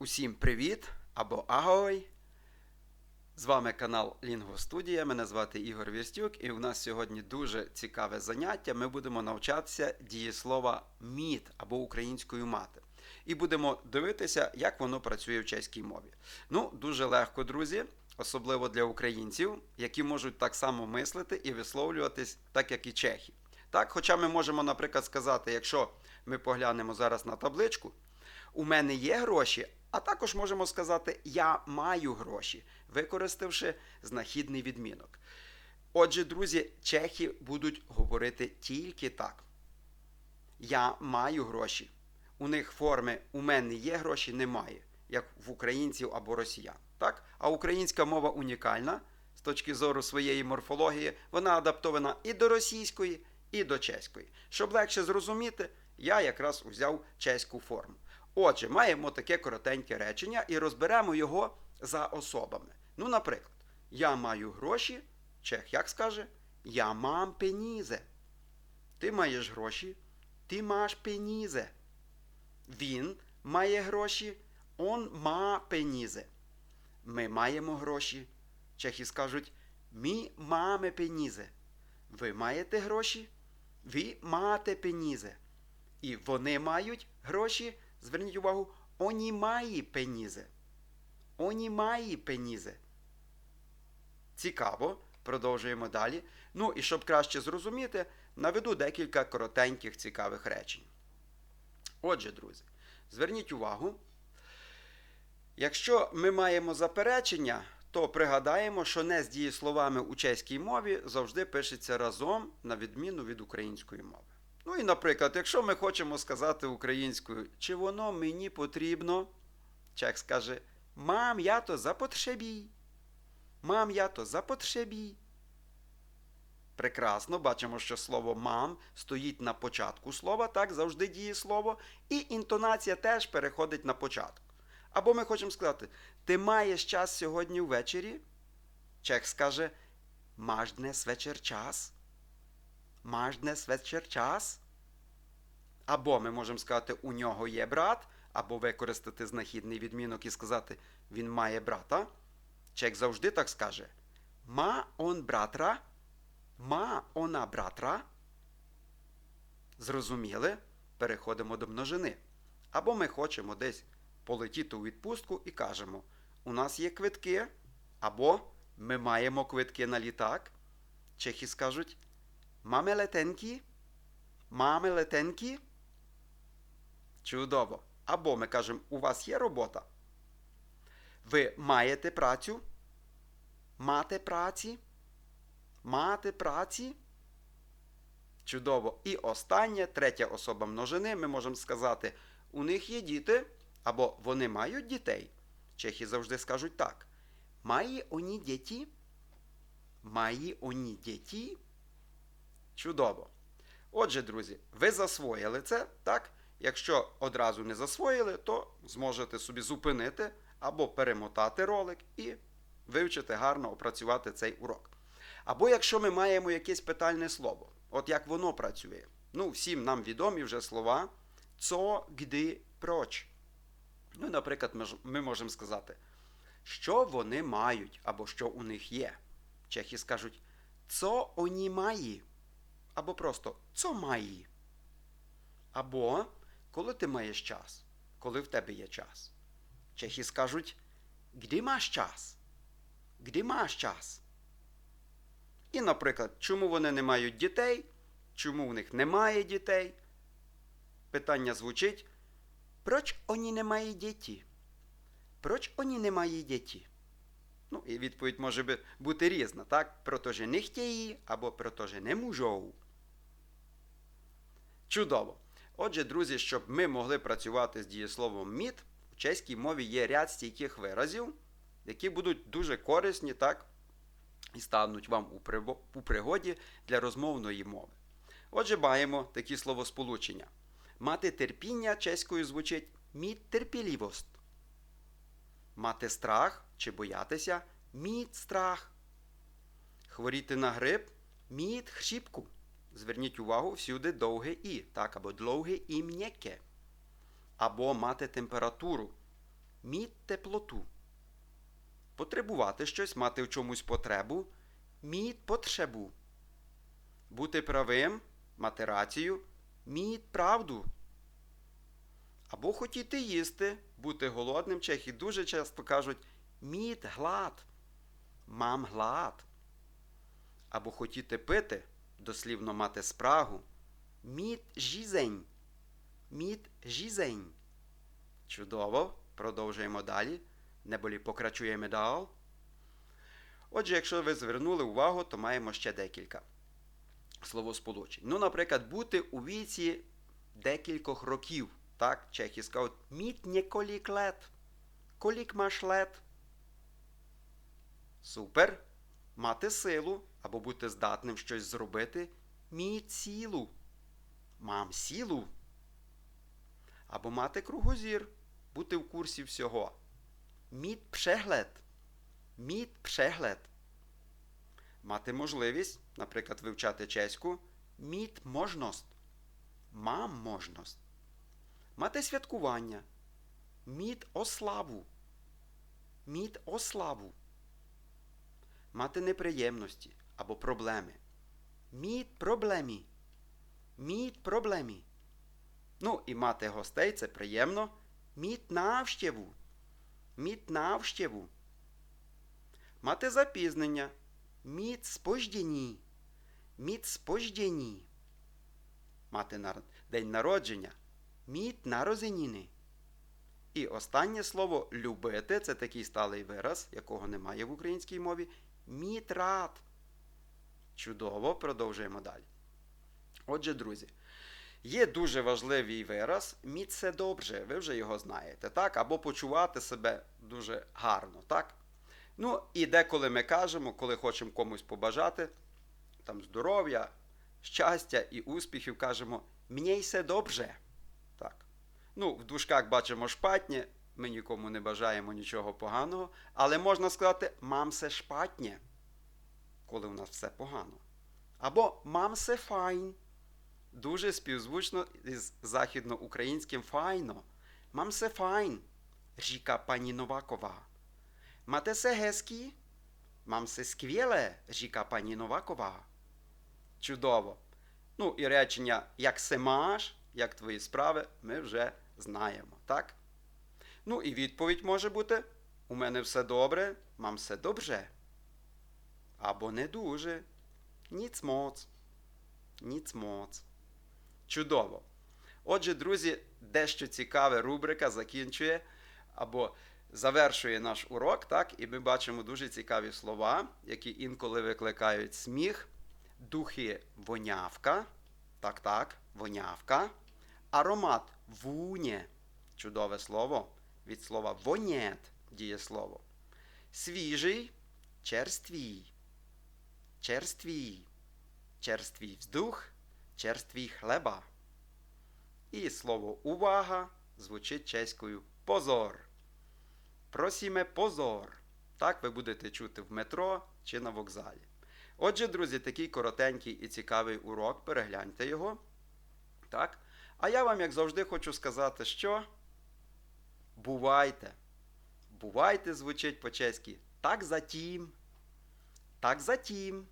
Усім привіт або агой! З вами канал Лінгвостудія. Мене звати Ігор Вірстюк, і у нас сьогодні дуже цікаве заняття. Ми будемо навчатися дієслова міт або українською мати. І будемо дивитися, як воно працює в чеській мові. Ну, дуже легко, друзі, особливо для українців, які можуть так само мислити і висловлюватись, так як і чехи. Так, хоча ми можемо, наприклад, сказати, якщо ми поглянемо зараз на табличку, у мене є гроші, а також можемо сказати Я маю гроші, використавши знахідний відмінок. Отже, друзі, чехи будуть говорити тільки так. Я маю гроші. У них форми у мене є гроші, немає, як в українців або росіян. Так? А українська мова унікальна з точки зору своєї морфології, вона адаптована і до російської, і до чеської. Щоб легше зрозуміти, я якраз узяв чеську форму. Отже, маємо таке коротеньке речення і розберемо його за особами. Ну, наприклад, я маю гроші, чех як скаже, я мам пенізе. Ти маєш гроші, ти маєш пенізе. Він має гроші, он ма пенізе. Ми маємо гроші. Чехи скажуть, мі маме пенізе. Ви маєте гроші? Ви маєте пенізе. І вони мають гроші. Зверніть увагу, оні має пенізе. Оні має пенізе. Цікаво. Продовжуємо далі. Ну і щоб краще зрозуміти, наведу декілька коротеньких цікавих речень. Отже, друзі, зверніть увагу. Якщо ми маємо заперечення, то пригадаємо, що не з дієсловами у чеській мові завжди пишеться разом, на відміну від української мови. Ну і, наприклад, якщо ми хочемо сказати українською, чи воно мені потрібно, чех скаже, мам, я то запотребій. Мам, я то запотребій. Прекрасно, бачимо, що слово мам стоїть на початку слова, так завжди діє слово, і інтонація теж переходить на початок. Або ми хочемо сказати, ти маєш час сьогодні ввечері? Чех скаже, маш днес вечір час. Маш днес вечір час. Або ми можемо сказати, у нього є брат, або використати знахідний відмінок і сказати, він має брата. Чек завжди так скаже. Ма он братра, ма она братра. Зрозуміли? Переходимо до множини. Або ми хочемо десь полетіти у відпустку і кажемо: у нас є квитки, або ми маємо квитки на літак. Чехи скажуть. Máme letenky? Máme letenky? Чудово. Або ми кажемо, у вас є робота. Ви маєте працю? Мате праці? Мате праці? Чудово. І останнє, третя особа множини, ми можемо сказати, у них є діти, або вони мають дітей. Чехи завжди скажуть так. Має оні діті? Має оні діті? Чудово. Отже, друзі, ви засвоїли це, так? Якщо одразу не засвоїли, то зможете собі зупинити або перемотати ролик і вивчити гарно опрацювати цей урок. Або якщо ми маємо якесь питальне слово, от як воно працює. Ну, всім нам відомі вже слова «цо», «гди», «проч». Ну, наприклад, ми, можемо сказати, що вони мають або що у них є. Чехи скажуть «цо оні маї» або просто «цо маї». Або коли ти маєш час, коли в тебе є час. Чехи скажуть «Где маєш час? Где маєш час? І, наприклад, чому вони не мають дітей? Чому в них немає дітей? Питання звучить Проч вони не мають діті? Проч вони не мають діті? Ну, і відповідь може бути різна, так? Протоже не хтєї або протоже не мужоу. Чудово. Отже, друзі, щоб ми могли працювати з дієсловом міт, в чеській мові є ряд стійких виразів, які будуть дуже корисні, так, і стануть вам у пригоді для розмовної мови. Отже, маємо такі словосполучення. Мати терпіння чеською звучить міт терпілівост. Мати страх чи боятися міт страх. Хворіти на грип міт хріпку. Зверніть увагу всюди довге і, так, або довге і м'яке. Або мати температуру. міть теплоту. Потребувати щось, мати в чомусь потребу, міть потребу. Бути правим, мати рацію, міть правду. Або хотіти їсти, бути голодним. Чехи дуже часто кажуть міт глад, мам глад. Або хотіти пити, дослівно мати спрагу, міт жізень, міт жізень. Чудово, продовжуємо далі. Неболі покрачуємо далі. Отже, якщо ви звернули увагу, то маємо ще декілька словосполучень. Ну, наприклад, бути у віці декількох років. Так, чехи скажуть міт неколік лет. Колік маш лет. Супер. Мати силу або бути здатним щось зробити. Міт сілу. Мам сілу. Або мати кругозір. Бути в курсі всього. Міт přehled. Міт přehled. Мати можливість, наприклад, вивчати чеську. Міт можност. Мам можност. Мати святкування. Міт ославу. Міт ославу. Мати неприємності або проблеми. Міт проблемі. Міт проблемі. Ну і мати гостей це приємно. Міт навщеву. Міт навщеву. Мати запізнення. Міт спождені. Міт спождені. Мати нар... день народження. Міт нарозеніни. І останнє слово любити це такий сталий вираз, якого немає в українській мові. Міт рад. Чудово, продовжуємо далі. Отже, друзі, є дуже важливий вираз міт це добре, ви вже його знаєте, так? Або почувати себе дуже гарно, так? Ну, і деколи ми кажемо, коли хочемо комусь побажати, там здоров'я, щастя і успіхів, кажемо мені все добре. Так. Ну, в дужках бачимо шпатнє, ми нікому не бажаємо нічого поганого, але можна сказати мам се шпатнє, коли у нас все погано. Або мам се файн. Дуже співзвучно із західноукраїнським файно. Мам се файн, ріка пані Новакова. Máte se hezky? Mám se skvěle, říká paní Новакова. Чудово. Ну і речення як се маш, як твої справи, ми вже знаємо, так? Ну і відповідь може бути: У мене все добре, мам все добре. Або не дуже. Ніц моц. Ніц моц. Чудово. Отже, друзі, дещо цікаве рубрика закінчує або завершує наш урок, так, і ми бачимо дуже цікаві слова, які інколи викликають сміх. Духи вонявка. Так, так, вонявка. Аромат вуне. Чудове слово. Від слова вонєт дієслово. Свіжий черствій. Черствій. Черствій вздух, черствій хлеба. І слово увага звучить чеською позор. Просіме позор. Так ви будете чути в метро чи на вокзалі. Отже, друзі, такий коротенький і цікавий урок. Перегляньте його. Так? А я вам, як завжди, хочу сказати, що бувайте. Бувайте звучить по-чеськи. Так затім. Так затім.